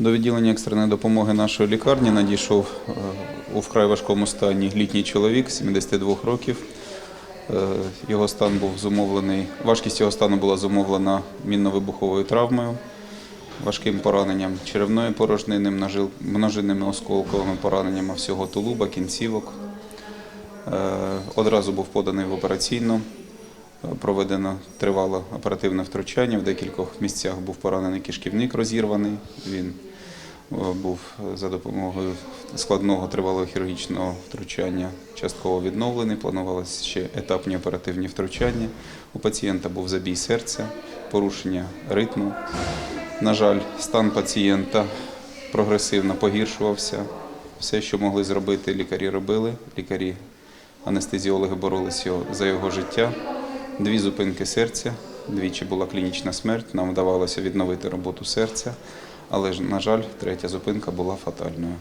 До відділення екстреної допомоги нашої лікарні надійшов е, у вкрай важкому стані літній чоловік 72 років. Е, Його стан був зумовлений, важкість його стану була зумовлена мінно-вибуховою травмою, важким пораненням черевної порожнини, множинними осколковими пораненнями всього тулуба, кінцівок. Е, Одразу був поданий в операційну. Проведено тривале оперативне втручання. В декількох місцях був поранений кишківник розірваний. Він був за допомогою складного тривалого хірургічного втручання частково відновлений. Планувалося ще етапні оперативні втручання. У пацієнта був забій серця, порушення ритму. На жаль, стан пацієнта прогресивно погіршувався. Все, що могли зробити, лікарі робили. Лікарі анестезіологи боролися за його життя. Дві зупинки серця, двічі була клінічна смерть. Нам вдавалося відновити роботу серця, але ж, на жаль, третя зупинка була фатальною.